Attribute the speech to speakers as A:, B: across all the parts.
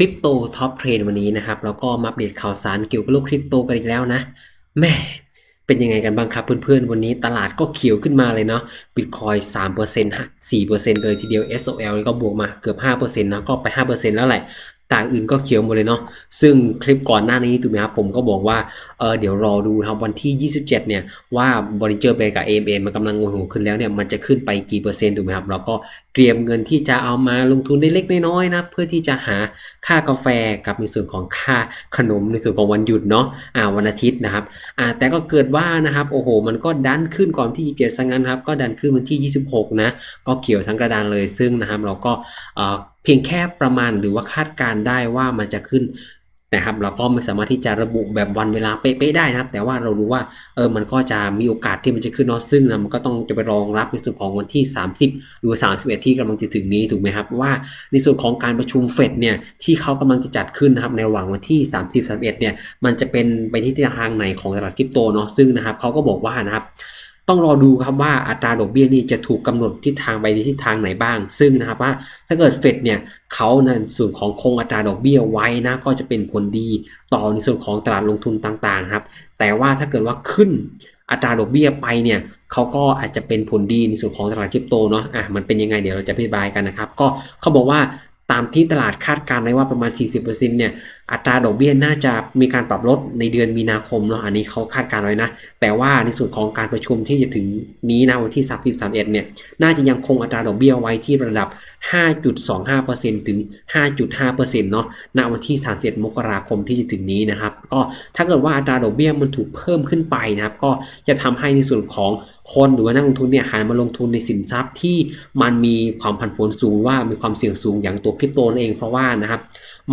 A: คริปโตท็อปเทรนวันนี้นะครับแล้วก็มาอัปเดตข่าวสารเกี่ยวกับโลกคริปโตกันอีกแล้วนะแม่เป็นยังไงกันบ้างครับเพื่อนๆ วันนี้ตลาดก็เขียวขึ้นมาเลยเนาะบิตคอย3% 4%เลยทีเดียว SOL ก็บวกมาเกือบ5%นะก็ไป5%แล้วแหละ ต่างอื่นก็เขียวหมดเลยเนาะซึ่งคลิปก่อนหน้านี้ถูกไหมครับผมก็บอกว่าเออเดี๋ยวรอดูครับวันที่ 27 เนี่ย ว่าบริเจอร์เบกับ AMA มันกำลังงวยหัวขึ้นแล้วเนี่ยมันจะขึ้นไปกี่เปอร์เซ็นต์ถูกไหมครับเราก็เตรียมเงินที่จะเอามาลงทุนได้เล็กน้อยๆนะเพื่อที่จะหาค่ากาแฟกับในส่วนของค่าขนมในส่วนของวันหยุดเนาะอ่าวันอาทิตย์นะครับอ่าแต่ก็เกิดว่านะครับโอ้โห มันก็ดันขึ้นก่อนที่จะเกียรซะงั้นครับก็ดันขึ้นวันที่ 26 นะก็เขียวทั้งกระดานเลยซึ่งนะครับเราก็เอ่อ พียงแค่ประมาณหรือว่าคาดการได้ว่ามันจะขึ้นนะครับ เราก็ไม่สามารถที่จะระบุแบบวันเวลาเป๊ะๆได้นะครับ แต่ว่าเรารู้ว่าเออมันก็จะมีโอกาสที่มันจะขึ้นเนาะซึ่งนะมันก็ต้องจะไปรองรับในส่วนของวันที่ 30 หรือว่า31 ที่กำลังจะถึงนี้ถูกไหมครับว่าในส่วนของการประชุมเฟดเนี่ยที่เขากำลังจะจัดขึ้นนะครับในระหว่างวันที่ 30 31 เนี่ยมันจะเป็นไปที่ทางไหนของตลาดคริปโตเนาะซึ่งนะครับเขาก็บอกว่านะครับ ต้องรอดูครับว่าอัตราดอกเบี้ยนี่จะถูกกำหนดทิศทางไปในทิศทางไหนบ้าง ซึ่งนะครับว่าถ้าเกิดเฟดเนี่ยเขาในส่วนของคงอัตราดอกเบี้ยไว้นะก็จะเป็นผลดีต่อในส่วนของตลาดลงทุนต่างๆครับแต่ว่าถ้าเกิดว่าขึ้นอัตราดอกเบี้ยไปเนี่ยเขาก็อาจจะเป็นผลดีในส่วนของตลาดคริปโตเนาะอะมันเป็นยังไงเดี๋ยวเราจะอธิบายกันนะครับ ก็เขาบอกว่าตามที่ตลาดคาดการณ์ไว้ว่าประมาณ 40%เนี่ย อัตราดอกเบี้ยน่าจะมีการปรับลดในเดือนมีนาคมเนาะอันนี้เขาคาดการณ์ไว้นะ แต่ว่าในส่วนของการประชุมที่จะถึงนี้นะวันที่ 30 31เนี่ยน่าจะยังคงอัตราดอกเบี้ยไว้ที่ระดับ 5.25%ถึง 5.5%เนาะณวันที่ 31 มกราคมที่จะถึงนี้นะครับ ก็ถ้าเกิดว่าอัตราดอกเบี้ยมันถูกเพิ่มขึ้นไปนะครับ ก็จะทำให้ในส่วนของคนหรือว่านักลงทุนเนี่ยหันมาลงทุนในสินทรัพย์ที่มันมีความผันผวนสูงว่ามีความเสี่ยงสูงอย่างตัวคริปโตนั่นเองเพราะว่านะครับ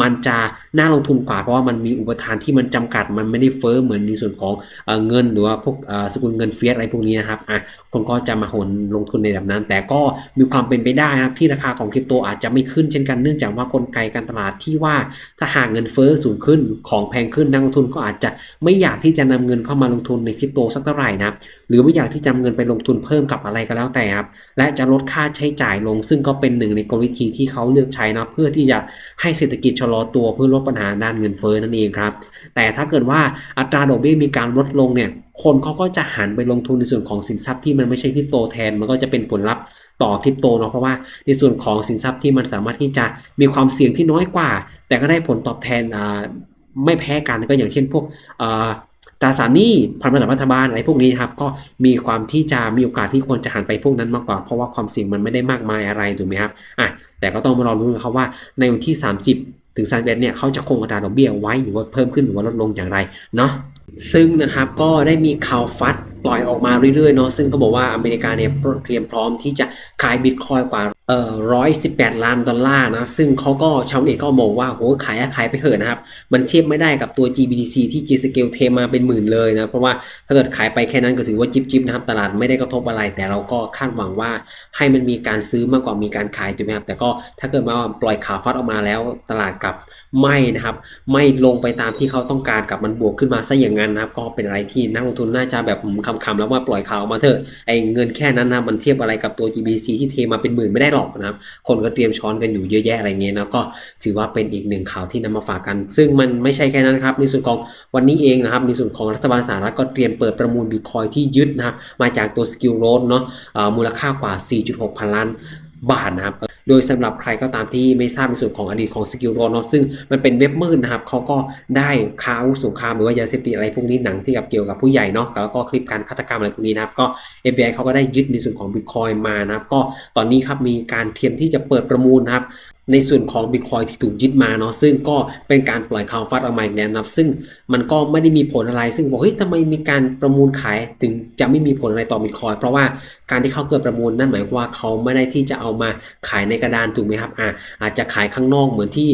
A: มันจะน่าลงทุนกว่า เพราะว่ามันมีอุปทานที่มันจำกัดมันไม่ได้เฟ้อเหมือนในส่วนของเเงินหรือว่าพวกสกุลเงินเฟียสอะไรพวกนี้นะครับอะคนก็จะมาหนลงทุนในแบบนั้น แต่ก็มีความเป็นไปได้นะครับที่ราคาของคริปโตอาจจะไม่ขึ้นเช่นกันเนื่องจากว่ากลไกการตลาดที่ว่าถ้าหากเงินเฟ้อสูงขึ้นของแพงขึ้นนักลงทุนก็อาจจะไม่อยากที่จะนำเงินเข้ามาลงทุนในคริปโตสักเท่าไหร่นะหรือไม่อยากที่จะนำเงินไปลงทุนเพิ่มกับอะไรก็แล้วแต่ครับและจะลดค่าใช้จ่ายลง ซึ่งก็เป็นหนึ่งในกลวิธีที่เขาเลือกใช้นะเพื่อที่จะให้เศรษฐกิจชะลอตัวเพื่อลดปัญหาด้านเงินเฟ้อนั่นเองครับ แต่ถ้าเกิดว่าอัตราดอกเบี้ยมีการลดลงเนี่ย คนเขาก็จะหันไปลงทุนในส่วนของสินทรัพย์ที่มันไม่ใช่คริปโตแทน มันก็จะเป็นผลลัพธ์ต่อคริปโตเนาะเพราะว่าในส่วนของสินทรัพย์ที่มันสามารถที่จะมีความเสี่ยงที่น้อยกว่า แต่ก็ได้ผลตอบแทนอ่าไม่แพ้กันก็อย่างเช่นพวกอ่าตราสารหนี้พันธบัตรรัฐบาลอะไรพวกนี้ครับก็มีความที่จะมีโอกาสที่ควรจะหันไปพวกนั้นมากกว่า เพราะว่าความเสี่ยงมันไม่ได้มากมายอะไรถูกไหมครับอะแต่ก็ต้องมารอรุ้นะครับว่าในวันที่ 30 ถึง31เนี่ยเขาจะคงอัตราดอกเบี้ยไว้หรือว่าเพิ่มขึ้นหรือว่าลดลงอย่างไรเนาะซึ่งนะครับก็ได้มีข่าวฟัด ปล่อยออกมาเรื่อยๆเนาะซึ่งก็บอกว่าอเมริกาเนี่ยเตรียมพร้อมที่จะขายบิตคอยกว่าเอ่อร้อยสิบแปดล้านดอลลาร์นะซึ่งเขาก็ชาวเน็ตก็มองว่าโหขายขายไปเถอะนะครับ มันเทียบไม่ได้กับตัว GBDC ที่ G Scale เทมาเป็นหมื่นเลยนะ เพราะว่าถ้าเกิดขายไปแค่นั้นก็ถือว่าจิบจิบนะครับ ตลาดไม่ได้กระทบอะไร แต่เราก็คาดหวังว่าให้มันมีการซื้อมากกว่ามีการขายถูกไหมครับ แต่ก็ถ้าเกิดมาปล่อยขาฟัดออกมาแล้วตลาดกลับไม่นะครับ ไม่ลงไปตามที่เขาต้องการกับมันบวกขึ้นมาซะอย่างนั้นนะครับ ก็เป็นอะไรที่นักลงทุนน่าจะแบบคำคำแล้วว่าปล่อยข่าวมาเถอะไอ้เงินแค่นั้นนะมันเทียบอะไรกับตัว GBC ที่เทมาเป็นหมื่นไม่ได้หรอกนะครับคนก็เตรียมช้อนกันอยู่เยอะแยะอะไรเงี้ยนะก็ถือว่าเป็นอีกหนึ่งข่าวที่นำมาฝากกัน ซึ่งมันไม่ใช่แค่นั้นครับในส่วนของวันนี้เองนะครับในส่วนของรัฐบาลสหรัฐก็เตรียมเปิดประมูลบิตคอยที่ยึดนะครับมาจากตัวสกิลโรดเนาะมูลค่ากว่า 4.6 พันล้าน บาทนะครับโดยสำหรับใครก็ตามที่ไม่ทราบในส่วนของอดีตของสกิลโรเนาะซึ่งมันเป็นเว็บมืดนะครับเขาก็ได้ค้าอาวุธสงครามหรือว่ายาเสพติดอะไรพวกนี้หนังที่กับเกี่ยวกับผู้ใหญ่เนาะแล้วก็คลิปการฆาตกรรมอะไรพวกนี้นะครับก็ FBI เขาก็ได้ยึดในส่วนของบิตคอยมานะครับก็ตอนนี้ครับมีการเตรียมที่จะเปิดประมูลนะครับ ในส่วนของบิตคอยที่ถูกยึดมาเนาะซึ่งก็เป็นการปล่อยข่าวฟัดออกมาอีกแล้วนะครับซึ่งมันก็ไม่ได้มีผลอะไร ซึ่งบอกเฮ้ยทำไมมีการประมูลขายถึงจะไม่มีผลอะไรต่อบิตคอยเพราะว่าการที่เขาเกิดประมูลนั่นหมายความว่าเขาไม่ได้ที่จะเอามาขายในกระดานถูกไหมครับอ่าอาจจะขายข้างนอกเหมือนที่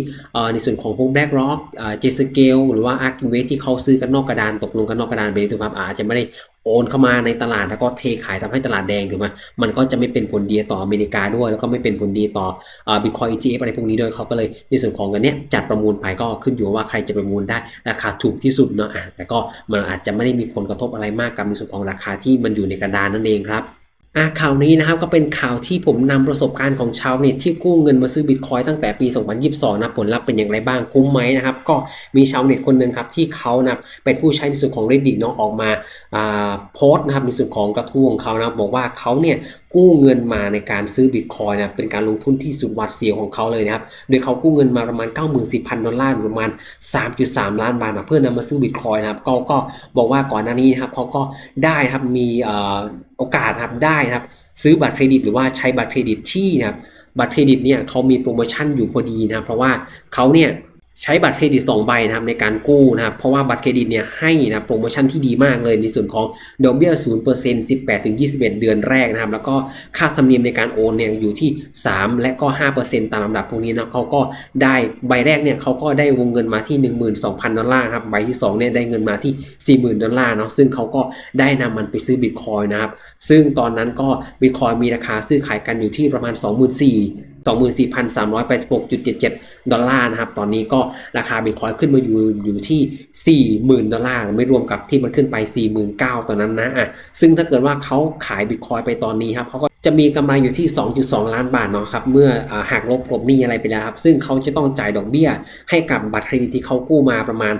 A: ในส่วนของพวกแบล็กร็อกเจสเกลหรือว่าอาร์คิเวที่เขาซื้อกันนอกกระดานตกลงกันนอกกระดานไปถูกไหมครับอาจจะไม่ได้ โอนเข้ามาในตลาดแล้วก็เทขายทำให้ตลาดแดงถูกไหมมันก็จะไม่เป็นผลดีต่ออเมริกาด้วย แล้วก็ไม่เป็นผลดีต่อบิตคอยน์ ETF อะไรพวกนี้ด้วยเขาก็เลยในส่วนของเงินเนี้ยจัดประมูลไปก็ขึ้นอยู่ว่าใครจะประมูลได้ราคาถูกที่สุดเนาะอะแต่ก็มันอาจจะไม่ได้มีผลกระทบอะไรมากกับในส่วนของราคาที่มันอยู่ในกระดานนั่นเองครับ อะข่าวนี้นะครับก็เป็นข่าวที่ผมนำประสบการณ์ของชาวเน็ตที่กู้เงินมาซื้อบิตคอยตั้งแต่ปี 2022 นะผลลัพธ์เป็นอย่างไรบ้างคุ้มไหมนะครับ ก็มีชาวเน็ตคนหนึ่งครับที่เขานะเป็นผู้ใช้ในส่วนของ Reddit เนาะออกมาอ่าโพสต์นะครับในส่วนของกระทู้ของเขานะบอกว่าเขาเนี่ย กู้เงินมาในการซื้อบิตคอยนะเป็นการลงทุนที่สุดหวัดเสียวของเขาเลยนะครับ โดยเขากู้เงินมาประมาณ 94,000 ดอลลาร์หรือประมาณ 3.3 ล้านบาทนะเพื่อนำมาซื้อบิตคอยนะครับก็ก็บอกว่าก่อนหน้านี้นะครับเขาก็ได้นะครับมีโอกาสนะครับได้นะครับซื้อบัตรเครดิตหรือว่าใช้บัตรเครดิตที่นะครับบัตรเครดิตเนี่ยเขามีโปรโมชั่นอยู่พอดีนะครับเพราะว่าเขาเนี่ย ใช้บัตรเครดิต2ใบนะครับในการกู้นะครับเพราะว่าบัตรเครดิตเนี่ยให้นะโปรโมชั่นที่ดีมากเลยในส่วนของดอกเบี้ย0% 18ถึง21 เดือนแรกนะครับแล้วก็ค่าธรรมเนียมในการโอนเนี่ยอยู่ที่ 3 และก็ 5%ตามลำดับพวกนี้นะเขาก็ได้ใบแรกเนี่ยเขาก็ได้วงเงินมาที่ 12,000 ดอลลาร์ครับใบที่2เนี่ยได้เงินมาที่ 40,000 ดอลลาร์เนาะซึ่งเขาก็ได้นำมันไปซื้อบิตคอยนะครับซึ่งตอนนั้นก็บิตคอยมีราคาซื้อขายกันอยู่ที่ประมาณ 24,000 24,386.77 ดอลลาร์นะครับ ตอนนี้ก็ราคาบิตคอยขึ้นมาอยู่อยู่ที่ 40,000 ดอลลาร์ไม่รวมกับที่มันขึ้นไป 49,000 ตอนนั้นนะอะซึ่งถ้าเกิดว่าเขาขายบิตคอยไปตอนนี้ครับเขาก็จะมีกำไรอยู่ที่ 2.2 ล้านบาทเนาะครับ เมื่ออาหักลบกลบหนี้อะไรไปแล้วครับ ซึ่งเขาจะต้องจ่ายดอกเบี้ยให้กับบัตรเครดิตที่เขากู้มาประมาณ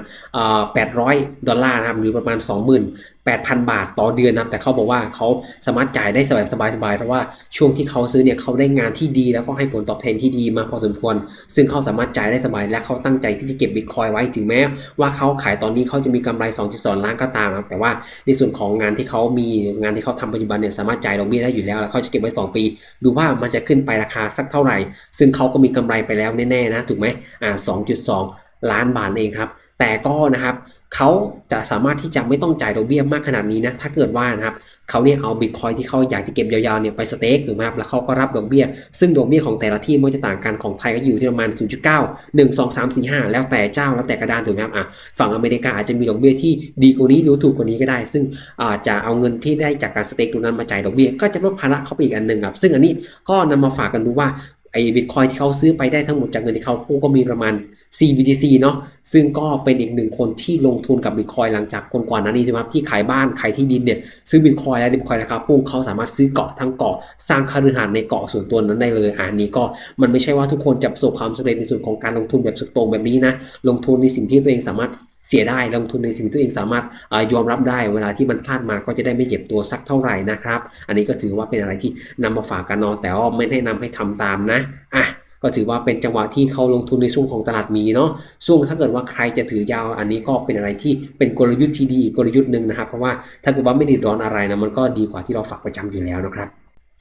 A: 800 ดอลลาร์นะครับ หรือประมาณ20,000 8,000 บาทต่อเดือนนะครับแต่เขาบอกว่าเขาสามารถจ่ายได้สบายสบายสบายเพราะว่าช่วงที่เขาซื้อเนี่ยเขาได้งานที่ดี แล้วก็ให้ผลตอบแทนที่ดีมาพอสมควร ซึ่งเขาสามารถจ่ายได้สบายและเขาตั้งใจที่จะเก็บบิตคอยไว้ถึงแม้ว่าเขาขายตอนนี้เขาจะมีกำไร 2.2 ล้านก็ตามครับแต่ว่าในส่วนของงานที่เขามีงานที่เขาทำปัจจุบันเนี่ยสามารถจ่ายดอกเบี้ยได้อยู่แล้วแล้วเขาจะเก็บไว้ 2 ปี ดูว่ามันจะขึ้นไปราคาสักเท่าไหร่ ซึ่งเขาก็มีกำไรไปแล้วแน่ๆนะถูกไหมอ่า 2.2 ล้านบาทเองครับแต่ก็นะครับ เขาจะสามารถที่จะไม่ต้องจ่ายดอกเบี้ยมากขนาดนี้นะถ้าเกิดว่านะครับเขาเนี่ยเอาบิตคอยที่เขาอยากจะเก็บยาวๆเนี่ยไปสเต็กถูกไหมครับแล้วเขาก็รับดอกเบี้ย ซึ่งดอกเบี้ยของแต่ละที่มันจะต่างกันของไทยก็อยู่ที่ประมาณ 0.9 1 2 3 4 5 แล้วแต่เจ้าแล้วแต่กระดานถูกไหมครับอะฝั่งอเมริกาอาจจะมีดอกเบี้ยที่ดีกว่านี้หรือถูกกว่านี้ก็ได้ ซึ่งอาจจะเอาเงินที่ได้จากการสเต็กตรงนั้นมาจ่ายดอกเบี้ยก็จะลดภาระเขาไปอีกอันหนึ่งครับซึ่งอันนี้ก็นำมาฝากกันดูว่า ไอ้บิตคอยที่เขาซื้อไปได้ทั้งหมดจากเงินที่เขากู้ก็มีประมาณ4 BTC เนาะซึ่งก็เป็นอีกหนึ่งคนที่ลงทุนกับบิตคอยหลังจากคนก่อนหน้านี้ใช่ไหมครับที่ขายบ้านขายที่ดินเนี่ยซื้อบิตคอยแล้วบิตคอยราคาพุ่งเขาสามารถซื้อเกาะทั้งเกาะสร้างคฤหาสน์ในเกาะส่วนตัวนั้นได้เลยอ่านี้ก็มันไม่ใช่ว่าทุกคนจะประสบความสำเร็จในส่วนของการลงทุนแบบสุดโต่งแบบนี้นะลงทุนในสิ่งที่ตัวเองสามารถเสียได้ลงทุนในสิ่งที่ตัวเองสามารถอยอมรับได้ เวลาที่มันพลาดมาก็จะได้ไม่เจ็บตัวสักเท่าไหร่นะครับอันนี้ก็ถือว่าเป็นอะไรที่นำมาฝากกันเนาะแต่ว่าไม่ได้นำให้ทำตามนะอะก็ถือว่าเป็นจังหวะที่เขาลงทุนในช่วงของตลาดมีเนาะช่วงถ้าเกิดว่าใครจะถือยาวอันนี้ก็เป็นอะไรที่เป็นกลยุทธ์ที่ดีกลยุทธ์หนึ่งนะครับ เพราะว่าถ้าเกิดว่าไม่ได้ร้อนอะไรนะมันก็ดีกว่าที่เราฝากประจำอยู่แล้วนะครับ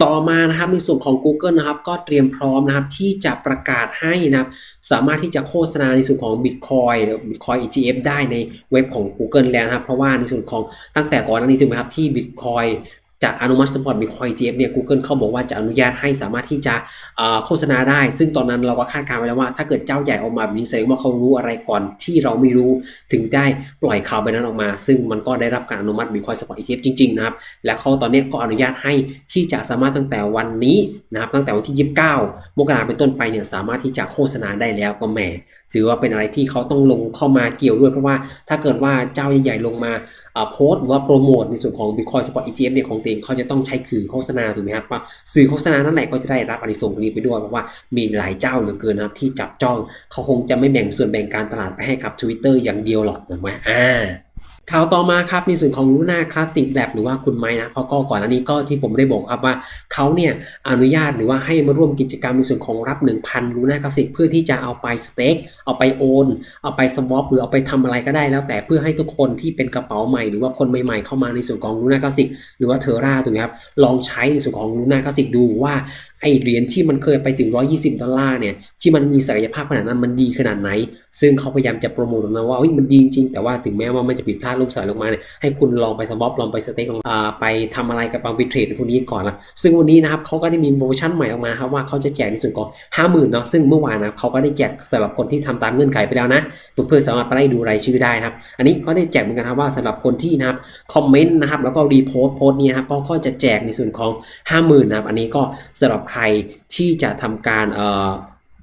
A: ต่อมานะครับในส่วนของ Google นะครับก็เตรียมพร้อมนะครับที่จะประกาศให้นะครับสามารถที่จะโฆษณาในส่วนของ Bitcoin หรือ Bitcoin ETF ได้ในเว็บของ Google แล้วนะครับเพราะว่าในส่วนของตั้งแต่ก่อนหน้านี้ถูกไหมครับที่ Bitcoin จะอนุมัติสปอร์ต Bitcoin ETF เนี่ย Google เขาบอกว่าจะอนุญาตให้สามารถที่จะโฆษณาได้ ซึ่งตอนนั้นเราก็คาดการณ์ไว้แล้วว่าถ้าเกิดเจ้าใหญ่ออกมาแบบนี้แสดงว่าเขารู้อะไรก่อนที่เราไม่รู้ถึงได้ปล่อยข่าวไปนั้นออกมา ซึ่งมันก็ได้รับการอนุมัติ Bitcoin Spot ETF จริงๆนะครับ และเขาตอนนี้ก็อนุญาตให้ที่จะสามารถตั้งแต่วันนี้นะครับตั้งแต่วันที่ 29 มกราเป็นต้นไปเนี่ยสามารถที่จะโฆษณาได้แล้วก็แหม ถือว่าเป็นอะไรที่เขาต้องลงเข้ามาเกี่ยวด้วยเพราะว่าถ้าเกิดว่าเจ้าใหญ่ๆลงมาโพสต์หรือว่าโปรโมทในส่วนของ Bitcoin Spot ETF เนี่ยของตัวเองเขาจะต้องใช้คือโฆษณาถูกไหมครับว่าสื่อโฆษณานั่นแหละก็จะได้รับอานิสงส์นี้ไปด้วยเพราะว่ามีหลายเจ้าเหลือเกินนะครับที่จับจ้องเขาคงจะไม่แบ่งส่วนแบ่งการตลาดไปให้กับ Twitter อย่างเดียวหรอกถูกไหมอ่า ข่าวต่อมาครับในส่วนของลูน่าคลาสสิกแลบหรือว่าคุณไม้นะเพราะก็ก่อนอันนี้ก็ที่ผมได้บอกครับว่าเขาเนี่ยอนุญาตหรือว่าให้มาร่วมกิจกรรมในส่วนของรับ 1,000ลูน่าคลาสสิกเพื่อที่จะเอาไปสเต็กเอาไปโอน เอาไปสวอปหรือเอาไปทำอะไรก็ได้แล้วแต่เพื่อให้ทุกคนที่เป็นกระเป๋าใหม่ หรือว่าคนใหม่ๆเข้ามาในส่วนของลูน่าคลาสสิกหรือว่าเทอร่าถูกไหมครับลองใช้ในส่วนของลูน่าคลาสสิกดูว่าไอเหรียญที่มันเคยไปถึง 120 ดอลลาร์เนี่ย ที่มันมีศักยภาพขนาดนั้นมันดีขนาดไหน ซึ่งเขาพยายามจะโปรโมทนะว่าเฮ้ยมันดีจริงแต่ว่าถึงแม้ว่ามันจะผิดพลาดลูกสายลงมาเนี่ยให้คุณลองไปสม็อบลองไปสเต็กลองอไปทำอะไรกับบางบิตเทรดพวกนี้ก่อนละซึ่งวันนี้นะครับเขาก็ได้มีโปรโมชั่นใหม่ออกมาครับว่าเขาจะแจกในส่วนของ50,000เนาะซึ่งเมื่อวานนะเขาก็ได้แจกสำหรับคนที่ทำตามเงื่อนไขไปแล้วนะเพื่อนๆสามารถไปไล่ดูรายชื่อได้ครับ อันนี้ก็ได้แจกเหมือนกันครับว่าสำหรับคนที่นะครับคอมเมนต์นะครับแล้วก็รีโพสต์โพสต์นี้ครับก็จะแจกในส่วนของ 50,000นะครับอันนี้ก็สำหรับใครที่ที่จะทำการเอ่อ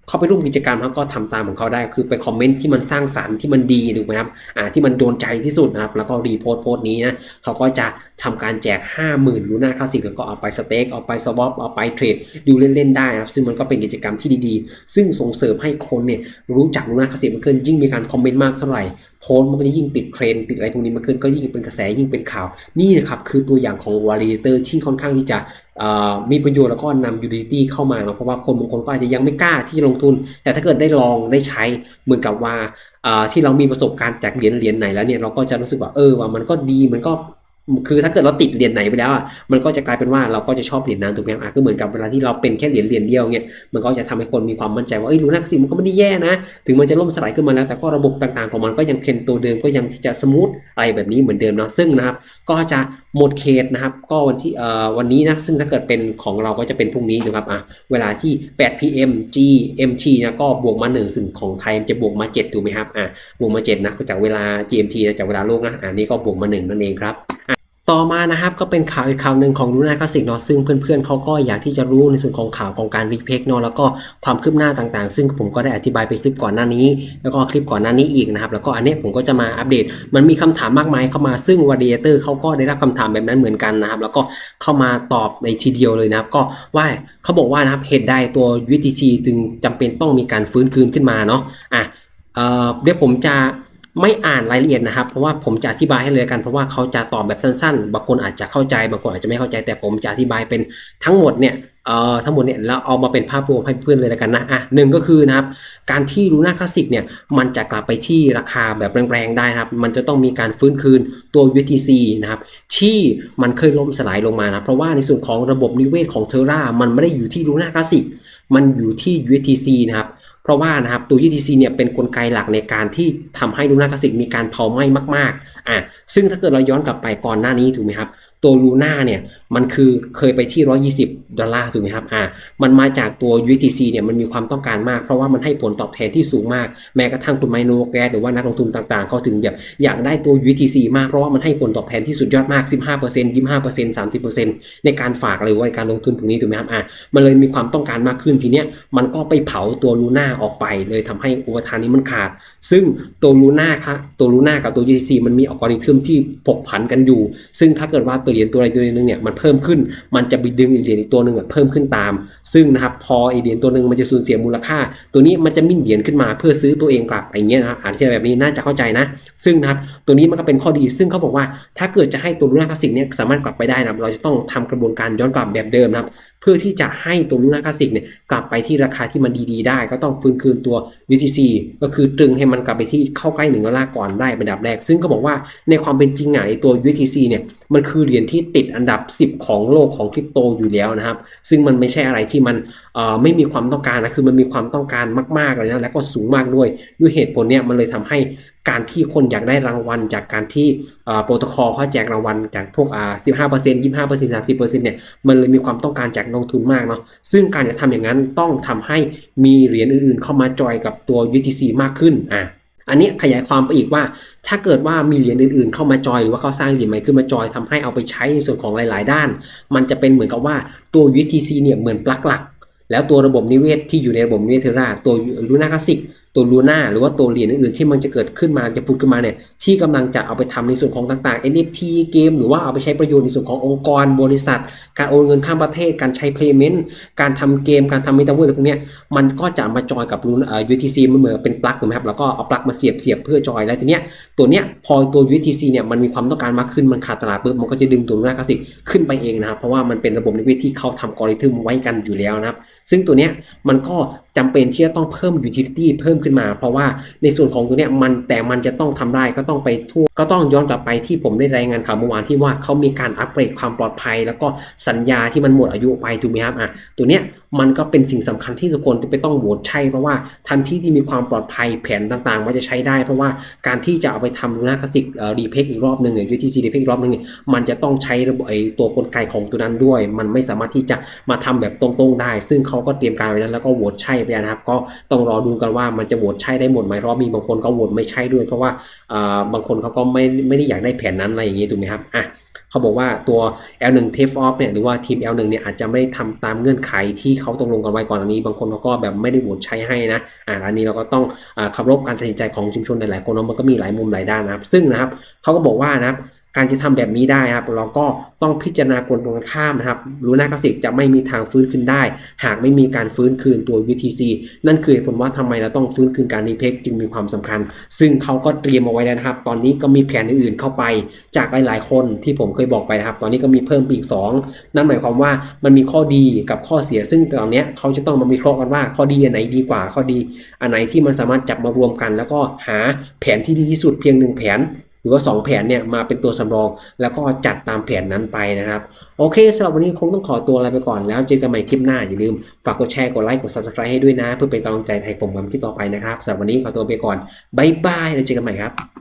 A: เข้าไปร่วมกิจกรรมครับก็ทำตามของเขาได้คือไปคอมเมนต์ที่มันสร้างสรรค์ที่มันดีถูกไหมครับอ่าที่มันโดนใจที่สุดนะครับ แล้วก็รีโพสต์โพสต์นี้นะเขาก็จะทำการแจก 50,000ลูน่าคลาสสิกแล้วก็เอาไปสเต็กเอาไปสวอปเอาไปเทรดดูเล่นๆได้นะครับซึ่งมันก็เป็นกิจกรรมที่ดีๆ ซึ่งส่งเสริมให้คนเนี่ยรู้จักลูน่าคลาสสิกมากขึ้นยิ่งมีการคอมเมนต์มากเท่าไหร่ พสต์มันก็จะยิ่งติดเทรนด์ติดอะไรพวกนี้มากขึ้นก็ยิ่งเป็นกระแสยิ่งเป็นข่าว นี่นะครับคือตัวอย่างของวอลเลเตอร์ที่ค่อนข้างที่จะมีประโยชน์แล้วก็นำยูทิลิตี้เข้ามาเนาะเพราะว่าคนบางคนก็อาจจะยังไม่กล้าที่ลงทุน แต่ถ้าเกิดได้ลองได้ใช้เหมือนกับว่าที่เรามีประสบการณ์จากเหรียญเหรียญไหนแล้วเนี่ยเราก็จะรู้สึกว่าเออว่ามันก็ดีมันก็ คือถ้าเกิดเราติดเหรียญไหนไปแล้วอะมันก็จะกลายเป็นว่าเราก็จะชอบเหรียญนั้นถูกไหมอะก็เหมือนกับเวลาที่เราเป็นแค่เหรียญเหรียญเดียวเนี่ยมันก็จะทำให้คนมีความมั่นใจว่าเอ้ยลูน่าสิมันก็ไม่ได้แย่นะ ถึงมันจะล่มสลายขึ้นมาแล้ว แต่ก็ระบบต่างๆของมันก็ยังเป็นตัวเดิมก็ยังที่จะสมูทอะไรแบบนี้เหมือนเดิมเนาะซึ่งนะครับก็จะหมดเขตนะครับ ก็วันที่เอ่อวันนี้นะซึ่งถ้าเกิดเป็นของเราก็จะเป็นพรุ่งนี้นะครับอะเวลาที่ 8 pm GMT นะก็บวกมา1ซึ่งของไทยจะบวกมา7ถูกไหมครับอะบวกมา7นะจากเวลา GMT นะจากเวลาโลกนะอันนี้ก็บวกมา1นั่นเองครับ ต่อมานะครับก็เป็นข่าวอีกข่าวหนึ่งของรูน่าคลาสสิกเนาะซึ่งเพื่อนๆเขาก็อยากที่จะรู้ในส่วนของข่าวของการรีเพกเนาะแล้วก็ความคืบหน้าต่างๆ ซึ่งผมก็ได้อธิบายไปคลิปก่อนหน้านี้ แล้วก็คลิปก่อนหน้านี้อีกนะครับแล้วก็อันนี้ผมก็จะมาอัปเดต มันมีคำถามมากมายเข้ามาซึ่งวอร์ดีเตอร์เขาก็ได้รับคำถามแบบนั้นเหมือนกันนะครับแล้วก็เข้ามาตอบในทีเดียวเลยนะครับก็ว่าเขาบอกว่านะครับเหตุใดตัว UTC จึงจำเป็นต้องมีการฟื้นคืนขึ้นมาเนาะอะเเดี๋ยวผมจะ ไม่อ่านรายละเอียดนะครับ เพราะว่าผมจะอธิบายให้เลยกันเพราะว่าเขาจะตอบแบบสั้นๆ บางคนอาจจะเข้าใจ บางคนอาจจะไม่เข้าใจ แต่ผมจะอธิบายเป็นทั้งหมดเนี่ยเอ่อทั้งหมดเนี่ยแล้วเอามาเป็นภาพรวมให้เพื่อนเลยแล้วกันนะอะหนึ่งก็คือนะครับการที่ลูน่าคลาสสิกเนี่ยมันจะกลับไปที่ราคาแบบแรงๆได้นะครับ มันจะต้องมีการฟื้นคืนตัว UTC นะครับที่มันเคยล่มสลายลงมานะเพราะว่าในส่วนของระบบนิเวศของเทอร่ามันไม่ได้อยู่ที่ลูน่าคลาสสิกมันอยู่ที่ UTC นะครับ เพราะว่านะครับตัว UTC เนี่ยเป็นนกลไกหลักในการที่ทำให้ลุน่าคลาสิกมีการเผาไหม้มากๆอะซึ่งถ้าเกิดเราย้อนกลับไปก่อนหน้านี้ถูกไหมครับ ตัวลูน่าเนี่ยมันคือเคยไปที่ 120 ดอลลาร์ถูกไหมครับอ่ามันมาจากตัว UTC เนี่ยมันมีความต้องการมาก เพราะว่ามันให้ผลตอบแทนที่สูงมาก แม้กระทั่งคุณไมโนแกสหรือว่านักลงทุนต่างๆเขาถึงแบบอยากได้ตัว UTC มากเพราะว่ามันให้ผลตอบแทนที่สุดยอดมาก 15% 25% 30%ในการฝากหรือว่าการลงทุนพวกนี้ถูกไหมครับอ่ามันเลยมีความต้องการมากขึ้นทีเนี้ยมันก็ไปเผาตัวลูน่าออกไป เลยทำให้อุปทานนี้มันขาด ซึ่งตัวลูน่าครับตัวลูน่ากับตัว UTC มันมีอัลกอริทึมที่ผกผันกันอยู่ ซึ่งถ้าเกิดว่าตัวเหรียญตัวใดตัวหนึ่งเนี่ยมันเพิ่มขึ้น มันจะไปดึงอีเหรียญอีกตัวหนึ่งเพิ่มขึ้นตาม ซึ่งนะครับพออีเหรียญตัวหนึ่งมันจะสูญเสียมูลค่า ตัวนี้มันจะมิ่นเหรียญขึ้นมาเพื่อซื้อตัวเองกลับอย่างเงี้ยนะครับอ่านเช่นแบบนี้น่าจะเข้าใจนะ ซึ่งนะครับตัวนี้มันก็เป็นข้อดี ซึ่งเขาบอกว่าถ้าเกิดจะให้ตัวลูน่าคลาสสิกเนี่ยสามารถกลับไปได้นะเราจะต้องทำกระบวนการย้อนกลับแบบเดิมนะครับเพื่อที่จะให้ตัวลูน่าคลาสสิกเนี่ยกลับไปที่ราคาที่มันดีๆ ได้ ก็ต้องฟื้นคืนตัว UTC ก็คือตรึงให้มันกลับไปที่เข้าใกล้หนึ่งดอลลาร์ก่อนได้เป็นดับแรก ซึ่งก็บอกว่าในความเป็นจริงไงตัว UTC เนี่ยมันคือเหรียญที่ติดอันดับ 10 ของโลกของคริปโตอยู่แล้วนะครับ ซึ่งมันไม่ใช่อะไรที่มันไม่มีความต้องการนะคือมันมีความต้องการมากๆเลยนะแล้วก็สูงมากด้วย ด้วยเหตุผลเนี่ยมันเลยทำให้การที่คนอยากได้รางวัล จากการที่โปรโตคอลเขาแจกรางวัลจากพวกอ่าสิบห้าเปอร์เซ็นต์ยี่ห้าเปอร์เซ็นต์สามสิบเปอร์เซ็นต์เนี่ยมันเลยมีความต้องการจากลงทุนมากเนาะซึ่งการจะทำอย่างนั้นต้องทำให้มีเหรียญอื่นๆ เข้ามาจอยกับตัว UTC มากขึ้นอะ อันนี้ขยายความไปอีกว่า ถ้าเกิดว่ามีเหรียญอื่นๆ เข้ามาจอยหรือว่าเขาสร้างเหรียญใหม่ขึ้นมาจอยทำให้เอาไปใช้ในส่วนของหลาย ๆ ด้าน มันจะเป็นเหมือนกับว่าตัว UTC เนี่ยเหมือนปลั๊กหลัก แล้วตัวระบบนิเวศที่อยู่ในระบบนิเวศเทราตัวลูนาคาสิก ตัวลูน่าหรือว่าตัวเหรียญอื่นๆที่มันจะเกิดขึ้นมาจะพุดขึ้นมาเนี่ยที่กำลังจะเอาไปทำในส่วนของต่างๆ NFT เกม หรือว่าเอาไปใช้ประโยชน์ในส่วนขององค์กรบริษัท การโอนเงินข้ามประเทศ การใช้ payment การทำเกมการทำเมตาเวิร์พวกนี้มันก็จะมาจอยกับลูเอ่อ UTC มันเหมือนเป็นปลั๊กถูกไหมครับแล้วก็เอาปลั๊กมาเสียบเสียบเพื่อจอยแล้วทีเนี้ยตัวเนี้ยพอตัว UTC เนี่ยมันมีความต้องการมากขึ้นมันขาดตลาดปุ๊บมันก็จะดึงตัวลูน่าคลาสสิกขึ้นไปเองนะครับเพราะว่ามันเป็นระบบนิเวศที่เขาทำกริทึมไว้กันอยู่แล้วนะครับซึ่งตัวเนี้ยมันก็จำเป็นที่จะต้องเพิ่ม utility เพิ่มขึ้นมา เพราะว่าในส่วนของตัวเนี้ยมันแต่มันจะต้องทำได้ก็ต้องไปทั่วก็ต้องย้อนกลับไปที่ผมได้รายงานข่าวเมื่อวานที่ว่าเขามีการอัปเกรดความปลอดภัย แล้วก็สัญญาที่มันหมดอายุไปถูกไหมครับอะตัวเนี้ยมันก็เป็นสิ่งสำคัญที่ทุกคนจะไปต้องโหวตใช่เพราะว่าทันทีที่มีความปลอดภัยแผนต่างๆ มันจะใช้ได้ เพราะว่าการที่จะเอาไปทำลูน่าคลาสสิกรีเพกอีกรอบหนึ่งหรือ UTC รีเพกอีกรอบหนึ่งมันจะต้องใช้ระบบไอตัวกลไกของตัวนั้นด้วย มันไม่สามารถที่จะมาทำแบบตรงๆได้ ซึ่งเขาก็เตรียมการไว้นั้นแล้วก็โหวตใช่ไปนะครับก็ต้องรอดูกันว่ามันจะโหวตใช่ได้หมดไหมเพรอบมีบางคนก็โหวตไม่ใช่ด้วย เพราะว่าบางคนเขาก็ไม่ไม่ได้อยากได้แผนนั้นอะไรอย่างนี้ถูกไหมครับอะเขาบอกว่าตัว L1 Tape Off เนี่ยหรือว่าทีม L1 เนี่ยอาจจะไม่ได้ทำตามเงื่อนไขที่เขาตกลงกันไว้ก่อนอันนี้ บางคนเขาก็แบบไม่ได้โหวตใช้ให้นะอ่าอันนี้เราก็ต้องอเคารพการตัดสินใจของชุมชนหลายๆคนเนาะมันก็มีหลายมุมหลายด้านนะครับ ซึ่งนะครับเขาก็บอกว่านะครับ การจะทำแบบนี้ได้ครับ เราก็ต้องพิจารณากลตรงข้ามนะครับรู้น้ากราฟิกจะไม่มีทางฟื้นขึ้นได้ หากไม่มีการฟื้นคืนตัว VTC นั่นคือเหตุผลว่าทำไมเราต้องฟื้นคืนการรีเพกจึงมีความสำคัญ ซึ่งเขาก็เตรียมเอาไว้แล้วนะครับ ตอนนี้ก็มีแผนอื่นๆเข้าไป จากหลายๆคนที่ผมเคยบอกไปนะครับ ตอนนี้ก็มีเพิ่มปอีก 2 นั่นหมายความว่ามันมีข้อดีกับข้อเสีย ซึ่งตอนนี้เขาจะต้องมาวิเคราะห์กันว่าข้อดีอันไหนดีกว่าข้อดี อันไหนที่มันสามารถจับมารวมกัน แล้วก็หาแผนที่ดีที่สุดเพียงหนึ่งแผน รือว่า 2 แผนเนี่ยมาเป็นตัวสำรอง แล้วก็จัดตามแผนนั้นไปนะครับ โอเคสำหรับวันนี้คงต้องขอตัวลาไปก่อนแล้วเจอกันใหม่คลิปหน้า อย่าลืมฝากกดแชร์ กดไลค์ กด subscribe ให้ด้วยนะ เพื่อเป็นกำลังใจให้ผมทำคลิปต่อไปนะครับสำหรับวันนี้ขอตัวไปก่อนบายบายแล้วเจอกันใหม่ครับ